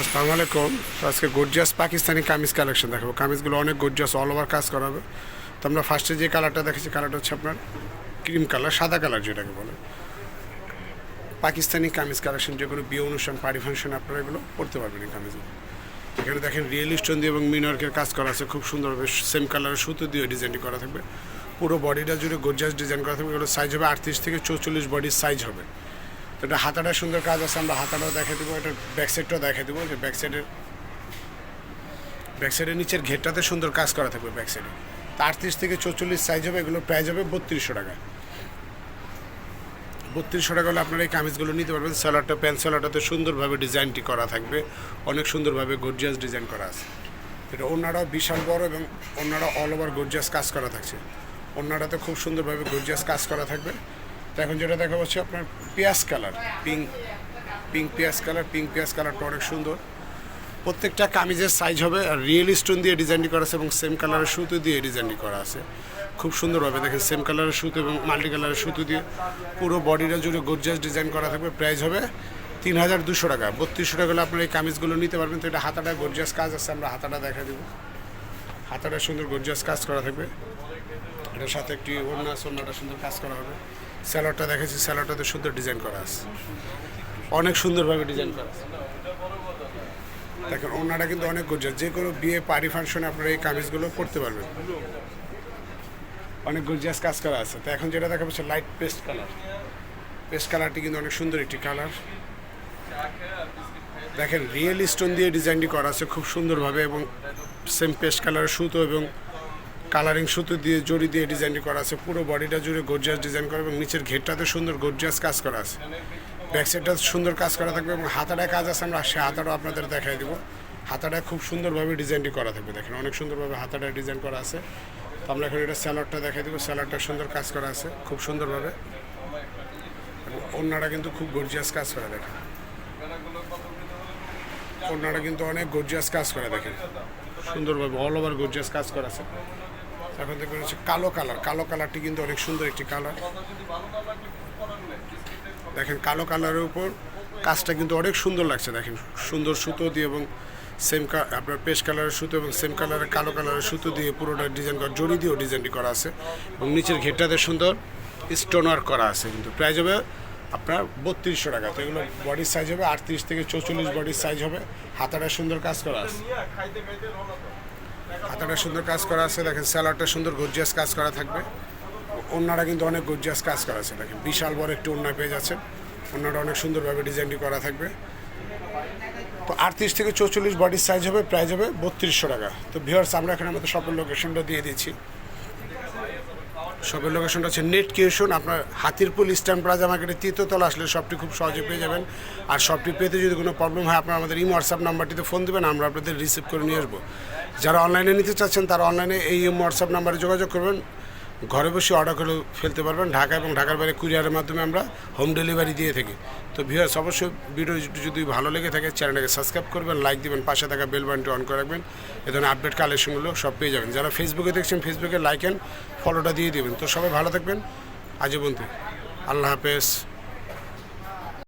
আসসালামু আলাইকুম আজকে গর্জিয়াস পাকিস্তানি কামিজ কালেকশন দেখাবো। কামিজগুলো অনেক গর্জিয়াস অল ওভার কাজ করা হবে। তো আমরা ফার্স্টে যে কালারটা দেখেছি কালারটা হচ্ছে আপনার ক্রিম কালার সাদা কালার যেটাকে বলে। পাকিস্তানি কামিজ কালেকশন যে কোনো বিয়ে অনুষ্ঠান পার্টি ফাংশন আপনারা এগুলো পড়তে পারবেন এই কামিজগুলো এখানে দেখেন রিয়েল স্টোন দিয়ে এবং মিনওয়ার্কের কাজ করা আছে, খুব সুন্দরভাবে সেম কালারের সুতো দিয়ে ডিজাইনটি করা থাকবে। পুরো বডিটা জুড়ে গর্জিয়াস ডিজাইন করা থাকবে। এগুলো সাইজ হবে আটত্রিশ থেকে চৌচল্লিশ বডির সাইজ হবে। এটা হাতাটা সুন্দর কাজ আছে, আমরা হাতাটাও দেখে দেবো, এটা ব্যাক সাইডটাও দেখে দেবো, যে ব্যাক সাইডের ব্যাক সাইডের নিচের ঘেরটাতে সুন্দর কাজ করা থাকবে ব্যাক সাইডে তো আটত্রিশ থেকে চৌচল্লিশ সাইজ হবে, এগুলো প্রাইস হবে বত্রিশশো টাকা। বত্রিশশো টাকা হলে আপনারা এই কামিজগুলো নিতে পারবেন স্যালাডটা প্যান্ট স্যালাডটাতে সুন্দরভাবে ডিজাইনটি করা থাকবে, অনেক সুন্দরভাবে গর্জিয়াস ডিজাইন করা আছে। এটা অন্যরাও বিশাল বড় এবং অন্যরা অল ওভার গর্জিয়াস কাজ করা থাকছে। অন্যরাতে খুব সুন্দরভাবে গর্জিয়াস কাজ করা থাকবে। তো এখন যেটা দেখা যাচ্ছে আপনার পেঁয়াজ কালার পিঙ্ক পিঙ্ক পেঁয়াজ কালার পিঙ্ক পেঁয়াজ কালারটা অনেক সুন্দর। প্রত্যেকটা কামিজের সাইজ হবে, আর রিয়েল স্টোন দিয়ে ডিজাইনটি করা আছে এবং সেম কালারের সুতো দিয়ে ডিজাইনটি করা আছে। খুব সুন্দরভাবে দেখেন সেম কালারের সুতো এবং মাল্টি কালারের সুতো দিয়ে পুরো বডিটা জুড়ে গর্জিয়াস ডিজাইন করা থাকবে। প্রাইস হবে তিন হাজার দুশো টাকা। বত্রিশশো টাকা হলে আপনারা এই কামিজগুলো নিতে পারবেন। তো এটা হাতাটা গর্জিয়াস কাজ আছে, আমরা হাতাটা দেখা দেবো। হাতাটা সুন্দর গর্জিয়াস কাজ করা থাকবে। এটার সাথে একটি অন্য সোনাটা সুন্দর কাজ করা হবে। স্যালাডটা দেখেছি স্যালাডটাতে সুন্দর ডিজাইন করা আছে। অনেক সুন্দরভাবে ডিজাইন করা আছে। দেখেন ওনারা কিন্তু অনেক গর্জিয়াস। যে কোনো বিয়ে, পার্টি, ফাংশনে আপনারা এই কামিজগুলো করতে পারবেন। অনেক গর্জিয়াস কাজ করা আছে। তো এখন যেটা দেখা যাচ্ছে লাইট পেস্ট কালার পেস্ট কালারটি কিন্তু অনেক সুন্দর একটি কালার দেখেন রিয়েল স্টোন দিয়ে ডিজাইনটি করা আছে খুব সুন্দরভাবে এবং সেম পেস্ট কালারের সুতো এবং কালারিং সুতো দিয়ে, জড়ি দিয়ে ডিজাইনটি করা আছে। পুরো বডিটা জুড়ে গর্জিয়াস ডিজাইন করা এবং নিচের ঘেরটাতে সুন্দর গর্জিয়াস কাজ করা আছে। ব্যাক সাইডটা সুন্দর কাজ করা থাকবে এবং হাতাটায় কাজ আছে, আমরা সে হাতাটাও আপনাদের দেখাই দেবো। হাতাটায় খুব সুন্দরভাবে ডিজাইনটি করা থাকবে, দেখেন অনেক সুন্দরভাবে হাতাটায় ডিজাইন করা আছে। তো আমরা এখন এটা স্যালাডটা দেখাই দেবো স্যালাডটা সুন্দর কাজ করা আছে, খুব সুন্দরভাবে। এবং অন্যরা কিন্তু খুব গর্জিয়াস কাজ করে, দেখেন। অন্যরা কিন্তু অনেক গর্জিয়াস কাজ করে, দেখেন। সুন্দরভাবে অল ওভার গর্জিয়াস কাজ করা আছে। এখন দেখবেন হচ্ছে কালো কালার। কালো কালারটি কিন্তু অনেক সুন্দর একটি কালার। দেখেন, কালো কালারের উপর কাজটা কিন্তু অনেক সুন্দর লাগছে। দেখেন, সুন্দর সুতো দিয়ে এবং সেম আপনার পেস্ট কালারের সুতো এবং সেম কালারের কালো কালারের সুতো দিয়ে পুরোটা ডিজাইন করা জড়ি দিয়েও ডিজাইনটি করা আছে। এবং নিচের ঘেরটাতে সুন্দর স্টোন ওয়ার্ক করা আছে কিন্তু। প্রাইস হবে আপনার বত্রিশশো টাকা। তো এগুলো বডির সাইজ হবে আটত্রিশ থেকে চৌচল্লিশ বডির সাইজ হবে। হাতাটা সুন্দর কাজ করা আছে। হাতাটা সুন্দর কাজ করা আছে, দেখেন স্যালাডটা সুন্দর গর্জিয়াস কাজ করা থাকবে। অন্যরা কিন্তু অনেক গর্জিয়াস কাজ করা আছে, দেখেন বিশাল বড় একটি অন্য পেয়ে যাচ্ছে অন্যরা অনেক সুন্দরভাবে ডিজাইনটি করা থাকবে। তো আটত্রিশ থেকে চৌচল্লিশ বডির সাইজ হবে প্রাইস হবে বত্রিশশো টাকা। তো ভিওর্স আমরা এখানে আমাদের শপের লোকেশনটা দিয়ে দিচ্ছি। শপের লোকেশনটা হচ্ছে নেট কিউশন আপনার হাতিরপুল ইস্টার্ন প্লাজা মার্কেটের তৃতীয়তলা আসলে শপটি খুব সহজে পেয়ে যাবেন। আর শপটি পেতে যদি কোনো প্রবলেম হয়, আপনারা আমাদের এই হোয়াটসঅ্যাপ নাম্বারটিতে ফোন দেবেন, আমরা আপনাদের রিসিভ করে নিয়ে আসব। যারা অনলাইনে নিতে চাচ্ছেন, তারা অনলাইনে এই হোয়াটসঅ্যাপ নাম্বারে যোগাযোগ করবেন। ঘরে বসে অর্ডার করে ফেলতে পারবেন। ঢাকা এবং ঢাকার বাইরে কুরিয়ারের মাধ্যমে আমরা হোম ডেলিভারি দিয়ে থাকি। তো ভিউয়ার্স অবশ্যই ভিডিও যদি ভালো লেগে থাকে চ্যানেলটাকে সাবস্ক্রাইব করবেন লাইক দিবেন, পাশে থাকা বেল অন করে রাখবেন। এ ধরনের আপডেট কালেকশনগুলো সব পেয়ে যাবেন। যারা ফেসবুকে দেখছেন ফেসবুকে লাইক অ্যান্ড ফলোটা দিয়ে দেবেন। তো সবাই ভালো থাকবেন। আজীবন আল্লাহ হাফেজ।